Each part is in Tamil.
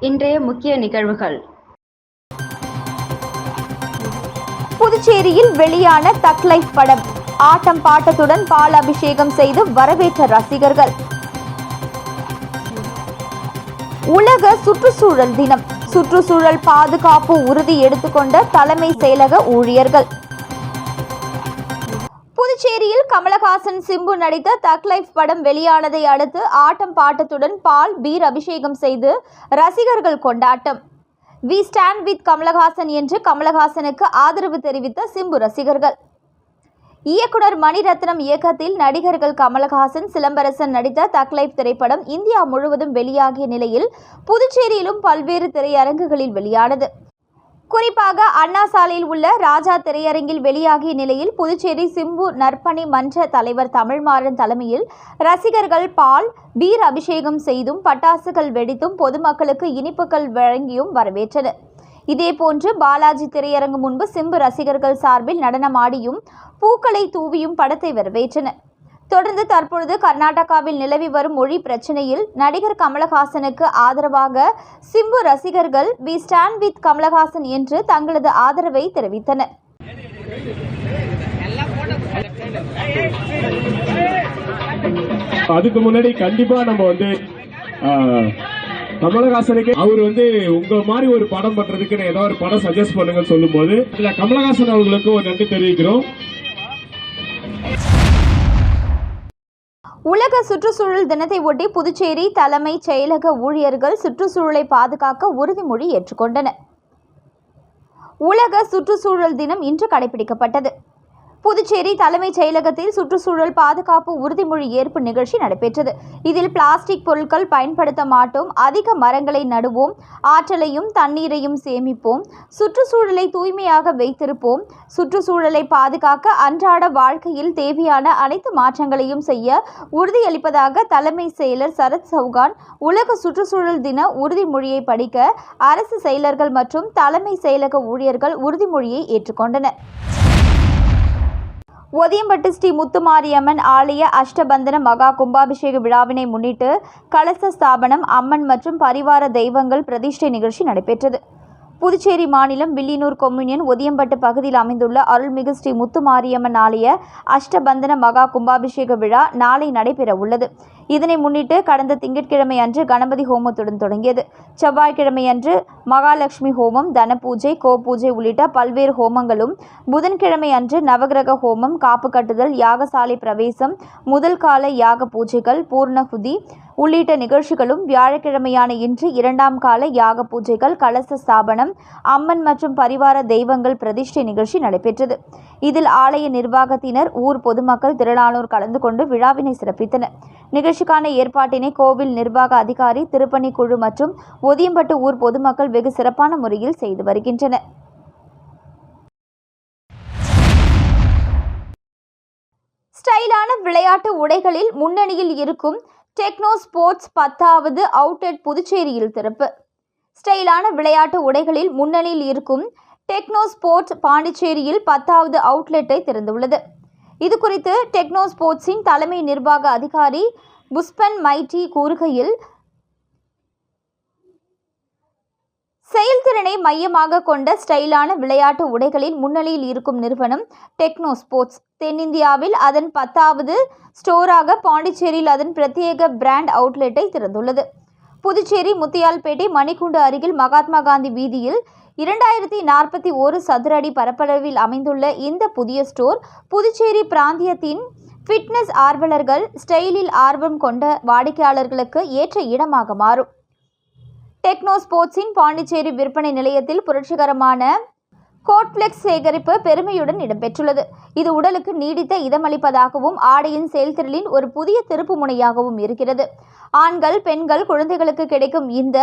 இன்றைய முக்கிய நிகழ்வுகள். புதுச்சேரியில் வெளியான தக் லைஃப் படம். ஆட்டம் பாட்டத்துடன் பால் அபிஷேகம் செய்து வரவேற்ற ரசிகர்கள். உலக சுற்றுச்சூழல் தினம். சுற்றுச்சூழல் பாதுகாப்பு உறுதி எடுத்துக்கொண்ட தலைமை செயலக ஊழியர்கள். புதுச்சேரியில் கமலஹாசன் சிம்பு நடித்த தக் லைஃப் படம் வெளியானதை அடுத்து ஆட்டம் பாட்டத்துடன் பால் பீர் அபிஷேகம் செய்து ரசிகர்கள் கொண்டாட்டம். வி ஸ்டாண்ட் வித் கமலஹாசன் என்று கமலஹாசனுக்கு ஆதரவு தெரிவித்த சிம்பு ரசிகர்கள். இயக்குனர் மணிரத்னம் இயக்கத்தில் நடிகர்கள் கமலஹாசன் சிலம்பரசன் நடித்த தக் லைஃப் திரைப்படம் இந்தியா முழுவதும் வெளியாகிய நிலையில் புதுச்சேரியிலும் பல்வேறு திரையரங்குகளில் வெளியானது. குறிப்பாக அண்ணா சாலையில் உள்ள ராஜா திரையரங்கில் வெளியாகிய நிலையில் புதுச்சேரி சிம்பு நற்பணி மன்ற தலைவர் தமிழ்மாறன் தலைமையில் ரசிகர்கள் பால் பீர் அபிஷேகம் செய்தும் பட்டாசுகள் வெடித்தும் பொதுமக்களுக்கு இனிப்புகள் வழங்கியும் வரவேற்றனர். இதேபோன்று பாலாஜி திரையரங்கு முன்பு சிம்பு ரசிகர்கள் சார்பில் நடனமாடியும் பூக்களை தூவியும் படத்தை வரவேற்றனர். தொடர்ந்து தற்பொழுது கர்நாடகாவில் நிலவி வரும் மொழி பிரச்சனையில் நடிகர் கமலஹாசனுக்கு ஆதரவாக சிம்பு ரசிகர்கள் வி ஸ்டாண்ட் வித் கமலஹாசன் என்று தங்களது ஆதரவை தெரிவித்தனர். அதுக்கு முன்னாடி கண்டிப்பா நம்ம வந்து கமலஹாசனுக்கு அவர் வந்து உங்க மாதிரி ஒரு படம் பண்றதுக்கு ஏதாவது ஒரு படம் சஜஸ்ட் பண்ணுங்க சொல்லும் போது கமலஹாசன் அவர்களுக்கு ஒரு நன்றி தெரிவிக்கிறோம். உலக சுற்றுச்சூழல் தினத்தை ஒட்டி புதுச்சேரி தலைமைச் செயலக ஊழியர்கள் சுற்றுச்சூழலை பாதுகாக்க உறுதிமொழி ஏற்றுக்கொண்டனர். உலக சுற்றுச்சூழல் தினம் இன்று கடைபிடிக்கப்பட்டது. புதுச்சேரி தலைமைச் செயலகத்தில் சுற்றுச்சூழல் பாதுகாப்பு உறுதிமொழி ஏற்பு நிகழ்ச்சி நடைபெற்றது. இதில் பிளாஸ்டிக் பொருட்கள் பயன்படுத்த மாட்டோம் அதிக மரங்களை நடுவோம் ஆற்றலையும் தண்ணீரையும் சேமிப்போம் சுற்றுச்சூழலை தூய்மையாக வைத்திருப்போம் சுற்றுச்சூழலை பாதுகாக்க அன்றாட வாழ்க்கையில் தேவையான அனைத்து மாற்றங்களையும் செய்ய உறுதியளிப்பதாக தலைமை செயலர் சரத் சௌகான் உலக சுற்றுச்சூழல் தின உறுதிமொழியை படிக்க அரசு செயலர்கள் மற்றும் தலைமை செயலக ஊழியர்கள் உறுதிமொழியை ஏற்றுக்கொண்டனர். ஒதியம்பட்டு ஸ்ரீ முத்துமாரியம்மன் ஆலய அஷ்டபந்தன மகா கும்பாபிஷேக விழாவினை முன்னிட்டு கலச ஸ்தாபனம் அம்மன் மற்றும் பரிவார தெய்வங்கள் பிரதிஷ்டை நிகழ்ச்சி நடைபெற்றது. புதுச்சேரி மாநிலம் வில்லியனூர் கொம்யூனியன் ஒதியம்பட்டு பகுதியில் அமைந்துள்ள அருள்மிகு ஸ்ரீ முத்துமாரியம்மன் ஆலய அஷ்டபந்தன மகா கும்பாபிஷேக விழா நாளை நடைபெற உள்ளது இதனை முன்னிட்டு கடந்த திங்கட்கிழமை அன்று கணபதி ஹோமத்துடன் தொடங்கியது. செவ்வாய்க்கிழமை அன்று மகாலட்சுமி ஹோமம் தன பூஜை கோபூஜை உள்ளிட்ட பல்வேறு ஹோமங்களும் புதன்கிழமை அன்று நவகிரக ஹோமம் காப்பு கட்டுதல் யாகசாலை பிரவேசம் முதல் கால யாக பூஜைகள் பூர்ணகுதி உள்ளிட்ட நிகழ்ச்சிகளும் வியாழக்கிழமையான இன்று இரண்டாம் கால யாக பூஜைகள் கலச ஸ்தாபனம் அம்மன் மற்றும் பரிவார தெய்வங்கள் பிரதிஷ்டை நிகழ்ச்சி நடைபெற்றது. இதில் ஆலய நிர்வாகத்தினர் ஊர் பொதுமக்கள் திரளானோர் கலந்து கொண்டு விழாவினை சிறப்பித்தனர். நிகழ்ச்சிக்கான ஏற்பாட்டினை கோவில் நிர்வாக அதிகாரி திருப்பணி குழு மற்றும் ஒதியம்பட்டு ஊர் பொதுமக்கள் வெகு சிறப்பான முறையில் செய்து வருகின்றனர். ஸ்டைலான விளையாட்டு உடைகளில் முன்னணியில் இருக்கும் டெக்னோ ஸ்போர்ட்ஸ் பத்தாவது அவுட்லெட் புதுச்சேரியில் திறப்பு. ஸ்டைலான விளையாட்டு உடைகளில் முன்னணியில் இருக்கும் டெக்னோ ஸ்போர்ட்ஸ் பாண்டிச்சேரியில் பத்தாவது அவுட்லெட்டை திறந்துள்ளது. இது குறித்து டெக்னோ ஸ்போர்ட்ஸின் தலைமை நிர்வாக அதிகாரி புஷ்பன் மைட்டி கூறுகையில் செயல்திறனை மையமாக கொண்ட ஸ்டைலான விளையாட்டு உடைகளில் முன்னணியில் இருக்கும் நிறுவனம் டெக்னோ ஸ்போர்ட்ஸ். தென்னிந்தியாவில் அதன் பத்தாவது ஸ்டோராக பாண்டிச்சேரியில் அதன் பிரத்யேக பிராண்ட் அவுட்லெட்டை திறந்துள்ளது. புதுச்சேரி முத்தியால்பேட்டை மணிக்குண்டு அருகில் மகாத்மா காந்தி வீதியில் இரண்டாயிரத்தி நாற்பத்தி ஒரு சதுர அடி பரப்பளவில் அமைந்துள்ள இந்த புதிய ஸ்டோர் புதுச்சேரி பிராந்தியத்தின் ஃபிட்னஸ் ஆர்வலர்கள் ஸ்டைலில் ஆர்வம் கொண்ட வாடிக்கையாளர்களுக்கு ஏற்ற இடமாக மாறும். டெக்னோ ஸ்போர்ட்ஸின் பாண்டிச்சேரி விற்பனை நிலையத்தில் புரட்சிகரமான கோட்ஃப்ளெக்ஸ் சேகரிப்பு பெருமையுடன் இடம்பெற்றுள்ளது. இது உடலுக்கு நீடித்த இதமளிப்பதாகவும் ஆடையின் செயல்திறலின் ஒரு புதிய திருப்பு முனையாகவும் இருக்கிறது. ஆண்கள் பெண்கள் குழந்தைகளுக்கு கிடைக்கும் இந்த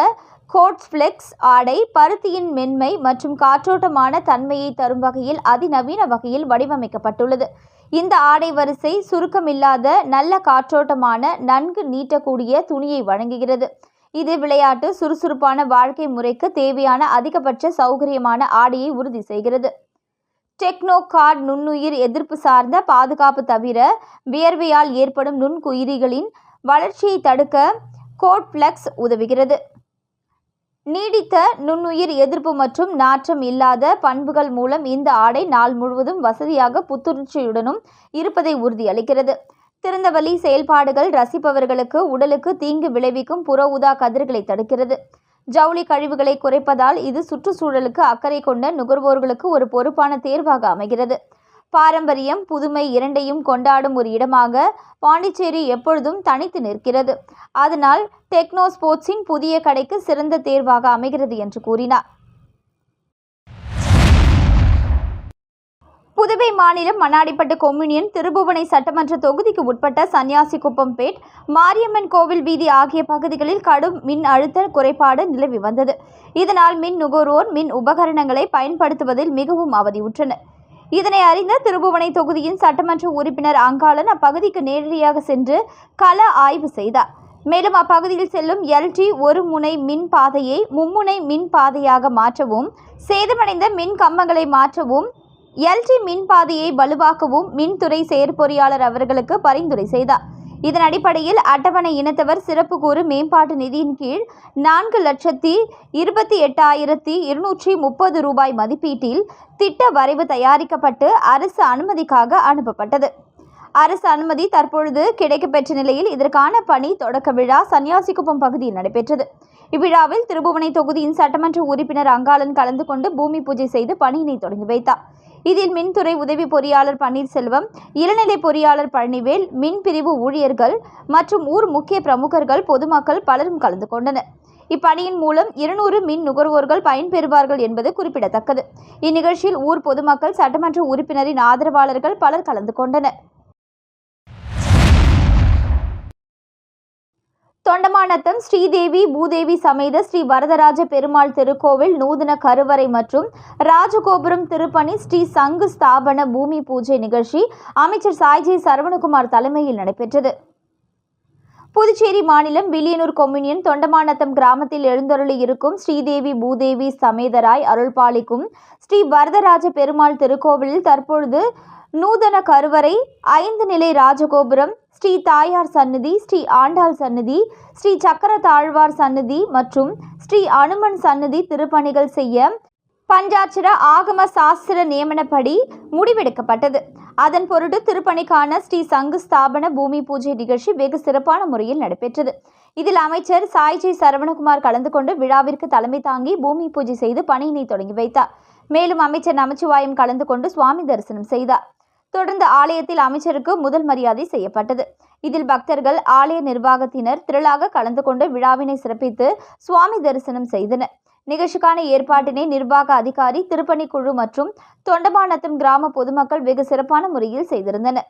கோட்ஃப்ளெக்ஸ் ஆடை பருத்தியின் மென்மை மற்றும் காற்றோட்டமான தன்மையை தரும் வகையில் அதிநவீன வகையில் வடிவமைக்கப்பட்டுள்ளது. இந்த ஆடை வரிசை சுருக்கமில்லாத நல்ல காற்றோட்டமான நன்கு நீட்டக்கூடிய துணியை வழங்குகிறது இது விளையாட்டு சுறுசுறுப்பான வாழ்க்கை முறைக்கு தேவையான அதிகபட்ச சௌகரியமான ஆடையை உறுதி செய்கிறது. டெக்னோ கார்ட் நுண்ணுயிர் எதிர்ப்பு சார்ந்த பாதுகாப்பு தவிர வியர்வையால் ஏற்படும் நுண்குயிரிகளின் வளர்ச்சியை தடுக்க கோட்ப்ளக்ஸ் உதவுகிறது. நீடித்த நுண்ணுயிர் எதிர்ப்பு மற்றும் நாற்றம் இல்லாத பண்புகள் மூலம் இந்த ஆடை நாள் முழுவதும் வசதியாக புத்துணர்ச்சியுடனும் இருப்பதை உறுதியளிக்கிறது. திறந்தவெளி செயல்பாடுகள் ரசிப்பவர்களுக்கு உடலுக்கு தீங்கு விளைவிக்கும் புற ஊதா கதிர்களை தடுக்கிறது. ஜவுளி கழிவுகளை குறைப்பதால் இது சுற்றுச்சூழலுக்கு அக்கறை கொண்ட நுகர்வோர்களுக்கு ஒரு பொறுப்பான தேர்வாக அமைகிறது. பாரம்பரியம் புதுமை இரண்டையும் கொண்டாடும் ஒரு இடமாக பாண்டிச்சேரி எப்பொழுதும் தனித்து நிற்கிறது. அதனால் டெக்னோ ஸ்போர்ட்ஸின் புதிய கடைக்கு சிறந்த தேர்வாக அமைகிறது என்று கூறினார். புதுவை மாநிலம் மண்ணாடிப்பட்டு கொம்யூனியன் திருபுவனை சட்டமன்ற தொகுதிக்கு உட்பட்ட சன்னியாசிக்குப்பம்பேட் மாரியம்மன் கோவில் வீதி ஆகிய பகுதிகளில் கடும் மின் அழுத்த குறைபாடு நிலவி வந்தது. இதனால் மின் நுகர்வோர் மின் உபகரணங்களை பயன்படுத்துவதில் மிகவும் அவதியுற்றனர். இதனை அறிந்த திருபுவனை தொகுதியின் சட்டமன்ற உறுப்பினர் அங்காளன் அப்பகுதிக்கு நேரடியாக சென்று கள ஆய்வு செய்தார். மேலும் அப்பகுதியில் செல்லும் எல்டி ஒரு முனை மின் பாதையை மும்முனை மின் பாதையாக மாற்றவும் சேதமடைந்த மின் கம்பங்களை மாற்றவும் எல்டி மின் பாதையை வலுவாக்கவும் மின்துறை செயற்பொறியாளர் அவர்களுக்கு பரிந்துரை செய்தார். இதன் அடிப்படையில் அட்டவணை இனத்தவர் சிறப்பு கூறு மேம்பாட்டு நிதியின் கீழ் நான்கு லட்சத்தி இருபத்தி எட்டாயிரத்தி இருநூற்றி முப்பது ரூபாய் மதிப்பீட்டில் திட்ட வரைவு தயாரிக்கப்பட்டு அரசு அனுமதிக்காக அனுப்பப்பட்டது. அரசு அனுமதி தற்பொழுது கிடைக்கப்பெற்ற நிலையில் இதற்கான பணி தொடக்க விழா சன்னியாசிக்குப்பம் பகுதியில் நடைபெற்றது. இவ்விழாவில் திருபுவனை தொகுதியின் சட்டமன்ற உறுப்பினர் அங்காளன் கலந்து கொண்டு பூமி பூஜை செய்து பணியினை தொடங்கி வைத்தார். இதில் மின்துறை உதவி பொறியாளர் பன்னீர்செல்வம் இளநிலை பொறியாளர் பழனிவேல் மின் பிரிவு ஊழியர்கள் மற்றும் ஊர் முக்கிய பிரமுகர்கள் பொதுமக்கள் பலரும் கலந்து கொண்டனர். இப்பணியின் மூலம் இருநூறு மின் நுகர்வோர்கள் பயன்பெறுவார்கள் என்பது குறிப்பிடத்தக்கது. இந்நிகழ்ச்சியில் ஊர் பொதுமக்கள் சட்டமன்ற உறுப்பினரின் ஆதரவாளர்கள் பலர் கலந்து கொண்டனர். தொண்டமாநத்தம் ஸ்ரீதேவி பூதேவி சமேத ஸ்ரீ வரதராஜ பெருமாள் திருக்கோவில் நூதன கருவறை மற்றும் ராஜகோபுரம் திருப்பணி ஸ்ரீ சங்கு ஸ்தாபன பூமி பூஜை நிகழ்ச்சி அமைச்சர் சாய்ஜி சரவணகுமார் தலைமையில் நடைபெற்றது. புதுச்சேரி மாநிலம் வில்லியனூர் கொம்யூனியன் தொண்டமாநத்தம் கிராமத்தில் எழுந்தருளி இருக்கும் ஸ்ரீதேவி பூதேவி சமேதராய் அருள்பாலிக்கும் ஸ்ரீ வரதராஜ பெருமாள் திருக்கோவிலில் தற்பொழுது நூதன கருவறை ஐந்து நிலை ராஜகோபுரம் ஸ்ரீ தாயார் சன்னதி ஸ்ரீ ஆண்டாள் சன்னதி ஸ்ரீ சக்கர தாழ்வார் சன்னதி மற்றும் ஸ்ரீ அனுமன் சன்னதி திருப்பணிகள் செய்ய பஞ்சாட்சர ஆகம சாஸ்திர நியமனப்படி முடிவெடுக்கப்பட்டது. அதன் பொருட்டு திருப்பணிக்கான ஸ்ரீ சங்கு ஸ்தாபன பூமி பூஜை நிகழ்ச்சி வெகு சிறப்பான முறையில் நடைபெற்றது. இதில் அமைச்சர் சாய்ஜி சரவணகுமார் கலந்து கொண்டு விழாவிற்கு தலைமை தாங்கி பூமி பூஜை செய்து பணியினை தொடங்கி வைத்தார். மேலும் அமைச்சர் நமச்சிவாயம் கலந்து கொண்டு சுவாமி தரிசனம் செய்தார். தொடர்ந்து ஆலயத்தில் அமைச்சருக்கு முதல் மரியாதை செய்யப்பட்டது. இதில் பக்தர்கள் ஆலய நிர்வாகத்தினர் திரளாக கலந்து கொண்டு விழாவினை சிறப்பித்து சுவாமி தரிசனம் செய்தனர். நிகழ்ச்சிக்கான ஏற்பாட்டினை நிர்வாக அதிகாரி திருப்பணி குழு மற்றும் தொண்டமானத்தம் கிராம பொதுமக்கள் வெகு சிறப்பான முறையில் செய்திருந்தனர்.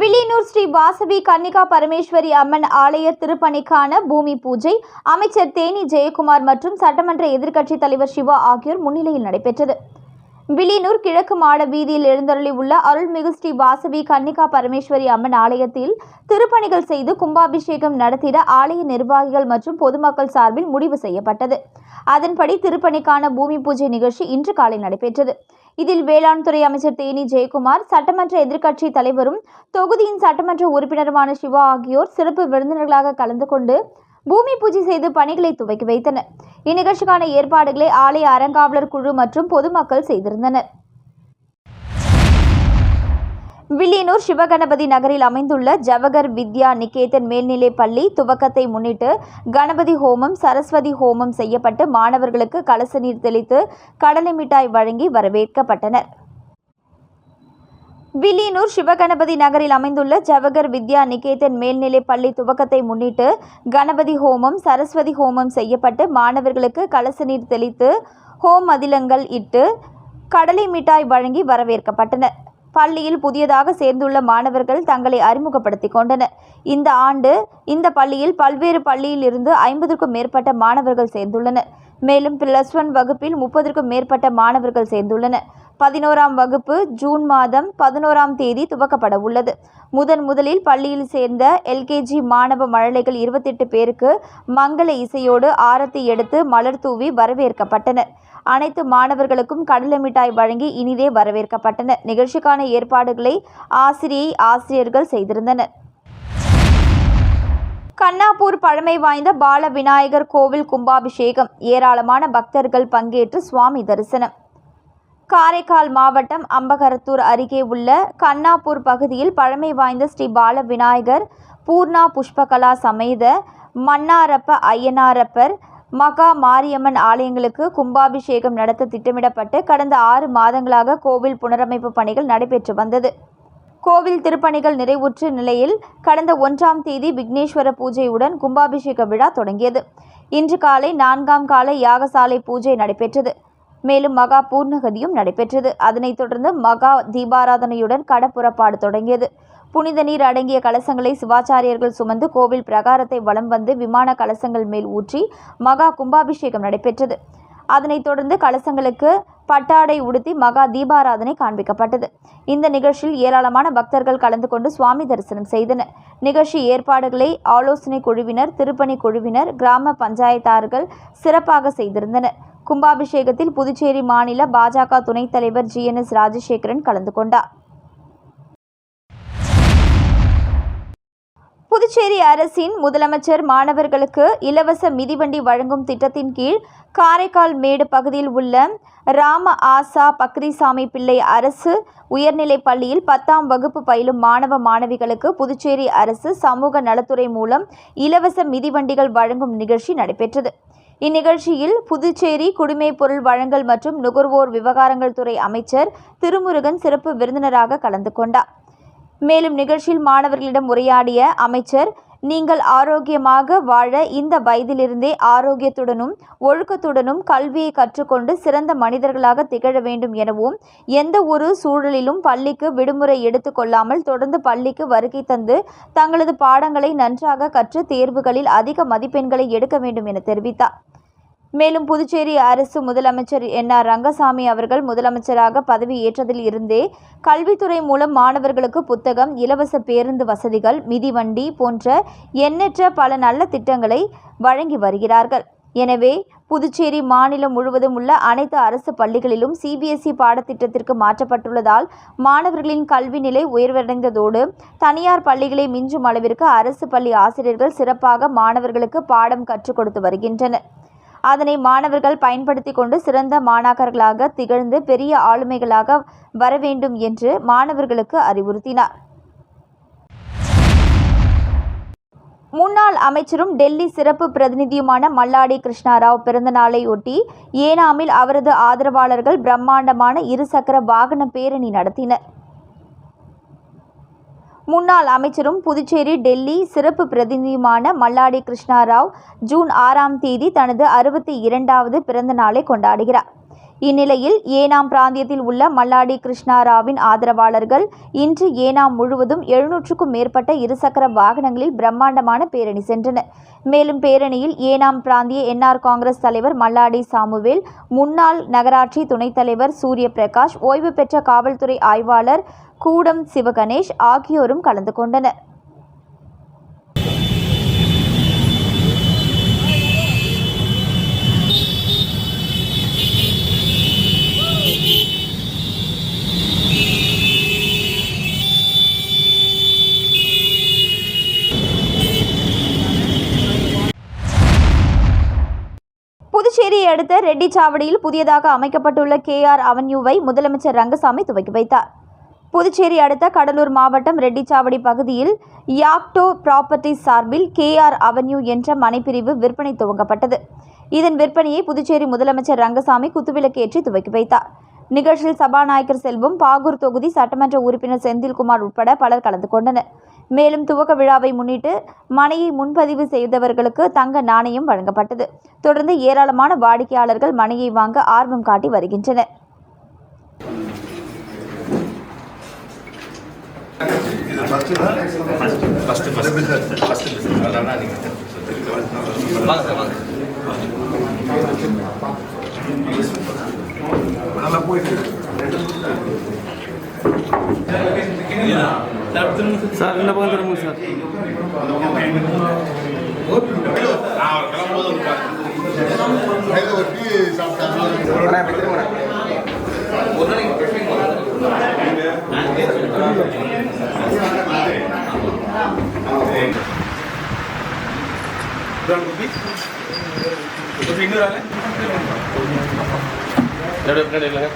வில்லியனூர் ஸ்ரீ வாசவி கன்னிகா பரமேஸ்வரி அம்மன் ஆலய திருப்பணிக்கான பூமி பூஜை அமைச்சர் தேனி ஜெயக்குமார் மற்றும் சட்டமன்ற எதிர்க்கட்சித் தலைவர் சிவா ஆகியோர் முன்னிலையில் நடைபெற்றது. வில்லியனூர் கிழக்கு மாட வீதியில் எழுந்தருளி உள்ள அருள்மிகு ஸ்ரீ வாசவி கன்னிகா பரமேஸ்வரி அம்மன் ஆலயத்தில் திருப்பணிகள் செய்து கும்பாபிஷேகம் நடத்திட ஆலய நிர்வாகிகள் மற்றும் பொதுமக்கள் சார்பில் முடிவு செய்யப்பட்டது. அதன்படி திருப்பணிக்கான பூமி பூஜை நிகழ்ச்சி இன்று காலை நடைபெற்றது. இதில் வேளாண் துறை அமைச்சர் தேனி ஜெயக்குமார் சட்டமன்ற எதிர்க்கட்சி தலைவரும் தொகுதியின் சட்டமன்ற உறுப்பினருமான சிவா ஆகியோர் சிறப்பு விருந்தினர்களாக கலந்து கொண்டு பூமி பூஜை செய்து பணிகளை துவக்கி வைத்தனர். இந்நிகழ்ச்சிக்கான ஏற்பாடுகளை ஆலய அறங்காவலர் குழு மற்றும் பொதுமக்கள் செய்திருந்தனர். வில்லியனூர் சிவகணபதி நகரில் அமைந்துள்ள ஜவகர் வித்யா நிகேதன் மேல்நிலைப் பள்ளி துவக்கத்தை முன்னிட்டு கணபதி ஹோமம் சரஸ்வதி ஹோமம் செய்யப்பட்டு மாணவர்களுக்கு கலச நீர் தெளித்து கடலை மிட்டாய் வழங்கி வரவேற்கப்பட்டனர். வில்லியனூர் சிவகணபதி நகரில் அமைந்துள்ள ஜவகர் வித்யா நிகேதன் மேல்நிலை பள்ளி துவக்கத்தை முன்னிட்டு கணபதி ஹோமம் சரஸ்வதி ஹோமம் செய்யப்பட்டு மாணவர்களுக்கு கலச நீர் தெளித்து ஹோம் மதிலங்கள் இட்டு கடலை மிட்டாய் வழங்கி வரவேற்கப்பட்டனர். பள்ளியில் புதியதாக சேர்ந்துள்ள மாணவர்கள் தங்களை அறிமுகப்படுத்திக் கொண்டனர். இந்த ஆண்டு இந்த பள்ளியில் பல்வேறு பள்ளியில் இருந்து ஐம்பதுக்கும் மேற்பட்ட மாணவர்கள் சேர்ந்துள்ளனர். மேலும் பிளஸ் ஒன் வகுப்பில் முப்பதற்கும் மேற்பட்ட மாணவர்கள் சேர்ந்துள்ளனர். பதினோராம் வகுப்பு ஜூன் மாதம் பதினோராம் தேதி துவக்கப்பட உள்ளது. முதன் முதலில் பள்ளியில் சேர்ந்த எல்கேஜி மாணவ மழலைகள் இருபத்தெட்டு பேருக்கு மங்கள இசையோடு ஆரத்தி எடுத்து மலர் தூவி வரவேற்கப்பட்டனர். அனைத்து மாணவர்களுக்கும் கடலை மிட்டாய் வழங்கி இனிதே வரவேற்கப்பட்டனர். நிகழ்ச்சிக்கான ஏற்பாடுகளை ஆசிரியை ஆசிரியர்கள் செய்திருந்தனர். கண்ணாப்பூர் பழமை வாய்ந்த பால விநாயகர் கோவில் கும்பாபிஷேகம். ஏராளமான பக்தர்கள் பங்கேற்று சுவாமி தரிசனம். காரைக்கால் மாவட்டம் அம்பகரத்தூர் அருகே உள்ள கண்ணாப்பூர் பகுதியில் பழமை வாய்ந்த ஸ்ரீ பால விநாயகர் பூர்ணா புஷ்பகலா சமேத மன்னாரப்ப ஐயனாரப்பர் மகா மாரியம்மன் ஆலயங்களுக்கு கும்பாபிஷேகம் நடத்த திட்டமிடப்பட்டு கடந்த ஆறு மாதங்களாக கோவில் புனரமைப்பு பணிகள் நடைபெற்று வந்தது. கோவில் திருப்பணிகள் நிறைவுற்ற நிலையில் கடந்த ஒன்றாம் தேதி விக்னேஸ்வர பூஜையுடன் கும்பாபிஷேக விழா தொடங்கியது. இன்று காலை நான்காம் காலை யாகசாலை பூஜை நடைபெற்றது. மேலும் மகா பூர்ணகதியும் நடைபெற்றது. அதனைத் தொடர்ந்து மகா தீபாராதனையுடன் கடப்புறப்பாடு தொடங்கியது. புனித நீர் அடங்கிய கலசங்களை சிவாச்சாரியர்கள் சுமந்து கோவில் பிரகாரத்தை வலம் வந்து விமான கலசங்கள் மேல் ஊற்றி மகா கும்பாபிஷேகம் நடைபெற்றது. அதனைத் தொடர்ந்து கலசங்களுக்கு பட்டாடை உடுத்தி மகா தீபாராதனை காண்பிக்கப்பட்டது. இந்த நிகழ்ச்சியில் ஏராளமான பக்தர்கள் கலந்து கொண்டு சுவாமி தரிசனம் செய்தனர். நிகழ்ச்சி ஏற்பாடுகளை ஆலோசனை குழுவினர் திருப்பணி குழுவினர் கிராம பஞ்சாயத்தார்கள் சிறப்பாக செய்திருந்தனர். கும்பாபிஷேகத்தில் புதுச்சேரி மாநில பாஜக துணைத் தலைவர் ஜி என் எஸ் ராஜசேகரன் கலந்து கொண்டார். புதுச்சேரி அரசின் முதலமைச்சர் மாணவர்களுக்கு இலவச மிதிவண்டி வழங்கும் திட்டத்தின் கீழ் காரைக்கால் மேடு பகுதியில் உள்ள ராம ஆசா பக்ரிசாமி பிள்ளை அரசு உயர்நிலைப் பள்ளியில் பத்தாம் வகுப்பு பயிலும் மாணவ மாணவிகளுக்கு புதுச்சேரி அரசு சமூக நலத்துறை மூலம் இலவச மிதிவண்டிகள் வழங்கும் நிகழ்ச்சி நடைபெற்றது. இந்நிகழ்ச்சியில் புதுச்சேரி குடிமைப் பொருள் வழங்கல் மற்றும் நுகர்வோர் விவகாரங்கள் துறை அமைச்சர் திருமுருகன் சிறப்பு விருந்தினராக கலந்து கொண்டார். மேலும் நிகழ்ச்சியில் மாணவர்களிடம் உரையாடிய அமைச்சர் நீங்கள் ஆரோக்கியமாக வாழ இந்த வயதிலிருந்தே ஆரோக்கியத்துடனும் ஒழுக்கத்துடனும் கல்வியை கற்றுக்கொண்டு சிறந்த மனிதர்களாக திகழ வேண்டும் எனவும் எந்த ஒரு சூழலிலும் பள்ளிக்கு விடுமுறை எடுத்துக்கொள்ளாமல் தொடர்ந்து பள்ளிக்கு வருகை தந்து தங்களது பாடங்களை நன்றாக கற்று தேர்வுகளில் அதிக மதிப்பெண்களை எடுக்க வேண்டும் என தெரிவித்தார். மேலும் புதுச்சேரி அரசு முதலமைச்சர் என் ஆர் ரங்கசாமி அவர்கள் முதலமைச்சராக பதவி ஏற்றதில் இருந்தே கல்வித்துறை மூலம் மாணவர்களுக்கு புத்தகம் இலவச பேருந்து வசதிகள் மிதிவண்டி போன்ற எண்ணற்ற பல நல்ல திட்டங்களை வழங்கி வருகிறார்கள். எனவே புதுச்சேரி மாநிலம் முழுவதும் உள்ள அனைத்து அரசு பள்ளிகளிலும் சிபிஎஸ்இ பாடத்திட்டத்திற்கு மாற்றப்பட்டுள்ளதால் மாணவர்களின் கல்வி நிலை உயர்வடைந்ததோடு தனியார் பள்ளிகளை மிஞ்சும் அளவிற்கு அரசு பள்ளி ஆசிரியர்கள் சிறப்பாக மாணவர்களுக்கு பாடம் கற்றுக் கொடுத்து வருகின்றனர். அதனை மாணவர்கள் பயன்படுத்தி கொண்டு சிறந்த மாணாக்கர்களாக திகழ்ந்து பெரிய ஆளுமைகளாக வர வேண்டும் என்று மாணவர்களுக்கு அறிவுறுத்தினார். முன்னாள் அமைச்சரும் டெல்லி சிறப்பு பிரதிநிதியுமான மல்லாடி கிருஷ்ணாராவ் பிறந்தநாளையொட்டி ஏனாமில் அவரது ஆதரவாளர்கள் பிரம்மாண்டமான இருசக்கர வாகன பேரணி நடத்தினர். முன்னாள் அமைச்சரும் புதுச்சேரி டெல்லி சிறப்பு பிரதிநிதியுமான மல்லாடி கிருஷ்ணாராவ் ஜூன் ஆறாம் தேதி தனது அறுபத்தி இரண்டாவது பிறந்த நாளை கொண்டாடுகிறார். இந்நிலையில் ஏனாம் பிராந்தியத்தில் உள்ள மல்லாடி கிருஷ்ணாராவின் ஆதரவாளர்கள் இன்று ஏனாம் முழுவதும் எழுநூற்றுக்கும் மேற்பட்ட இருசக்கர வாகனங்களில் பிரம்மாண்டமான பேரணி சென்றனர். மேலும் பேரணியில் ஏனாம் பிராந்திய என்ஆர் காங்கிரஸ் தலைவர் மல்லாடி சாமுவேல் முன்னாள் நகராட்சி துணைத் தலைவர் சூரிய பிரகாஷ் ஓய்வு பெற்ற காவல்துறை ஆய்வாளர் கூடம் சிவகணேஷ் ஆகியோரும் கலந்து கொண்டனர். புதுச்சேரியை அடுத்த ரெட்டிச்சாவடியில் புதியதாக அமைக்கப்பட்டுள்ள கேஆர் அவென்யூவை முதலமைச்சர் ரங்கசாமி துவக்கி வைத்தார். புதுச்சேரி அடுத்த கடலூர் மாவட்டம் ரெட்டிச்சாவடி பகுதியில் யாக்டோ ப்ராப்பர்ட்டிஸ் சார்பில் கேஆர் அவென்யூ என்ற மனைப்பிரிவு விற்பனை துவங்கப்பட்டது. இதன் விற்பனையை புதுச்சேரி முதலமைச்சர் ரங்கசாமி குத்துவிளக்கேற்றி துவக்கி வைத்தார். நிகழ்ச்சியில் சபாநாயகர் செல்வம் பாகூர் தொகுதி சட்டமன்ற உறுப்பினர் செந்தில்குமார் உட்பட பலர் கலந்து கொண்டனர். மேலும் துவக்க விழாவை முன்னிட்டு மனையை முன்பதிவு செய்தவர்களுக்கு தங்க நாணயம் வழங்கப்பட்டது. தொடர்ந்து ஏராளமான வாடிக்கையாளர்கள் மனையை வாங்க ஆர்வம் காட்டி வருகின்றனர். சார் இந்த பக்கம் திரும்ப சார் இதான் குட்டி கொஞ்சம் இன்னொரு ஆளு எப்படி பின்னாடி இல்லைங்க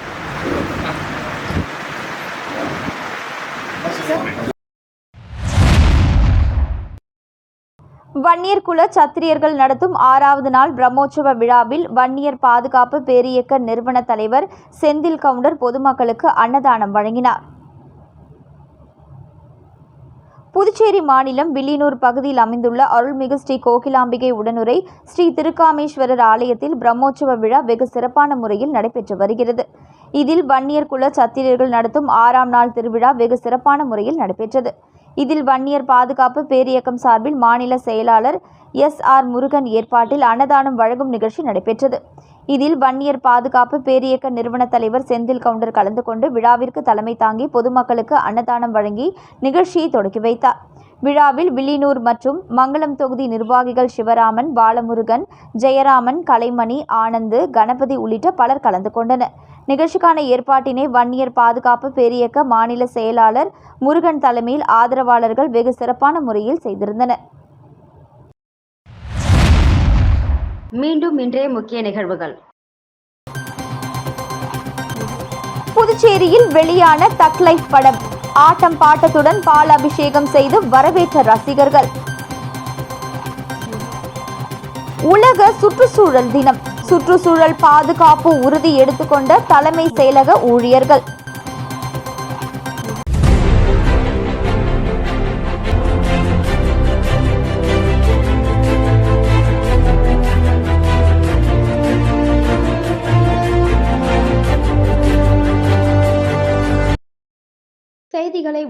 வன்னியர் குல சத்திரியர்கள் நடத்தும் ஆறாவது நாள் பிரம்மோற்சவ விழாவில் வன்னியர் பாதுகாப்பு பேரியக்க நிறுவன தலைவர் செந்தில் கவுண்டர் பொதுமக்களுக்கு அன்னதானம் வழங்கினார். புதுச்சேரி மாநிலம் வில்லியனூர் பகுதியில் அமைந்துள்ள அருள்மிகு ஸ்ரீ கோகிலாம்பிகை உடனுரை ஸ்ரீ திருக்காமேஸ்வரர் ஆலயத்தில் பிரம்மோற்சவ விழா வெகு சிறப்பான முறையில் நடைபெற்று வருகிறது. இதில் வன்னியர் குல சத்திரியர்கள் நடத்தும் ஆறாம் நாள் திருவிழா வெகு சிறப்பான முறையில் நடைபெற்றது. இதில் வன்னியர் பாதுகாப்பு பேரியக்கம் சார்பில் மாநில செயலாளர் எஸ் ஆர் முருகன் ஏற்பாட்டில் அன்னதானம் வழங்கும் நிகழ்ச்சி நடைபெற்றது. இதில் வன்னியர் பாதுகாப்பு பேரியக்க நிறுவன தலைவர் செந்தில் கவுண்டர் கலந்து கொண்டு விழாவிற்கு தலைமை தாங்கி பொதுமக்களுக்கு அன்னதானம் வழங்கி நிகழ்ச்சியை தொடக்கி வைத்தார். விழாவில் வில்லியனூர் மற்றும் மங்களம் தொகுதி நிர்வாகிகள் சிவராமன் பாலமுருகன் ஜெயராமன் கலைமணி ஆனந்து கணபதி உள்ளிட்ட பலர் கலந்து கொண்டனர். நிகழ்ச்சிக்கான ஏற்பாட்டினை வன்னியர் பாதுகாப்பு பேரியக்க மாநில செயலாளர் முருகன் தலைமையில் ஆதரவாளர்கள் வெகு சிறப்பான முறையில் செய்திருந்தனர். மீண்டும் இன்றைய முக்கிய நிகழ்வுகள். புதுச்சேரியில் வெளியான தக் லைஃப் படம். ஆட்டம் பாட்டத்துடன் பால் அபிஷேகம் செய்து வரவேற்ற ரசிகர்கள். உலக சுற்றுச்சூழல் தினம். சுற்றுச்சூழல் பாதுகாப்பு உறுதி எடுத்துக்கொண்ட தலைமை செயலக ஊழியர்கள்.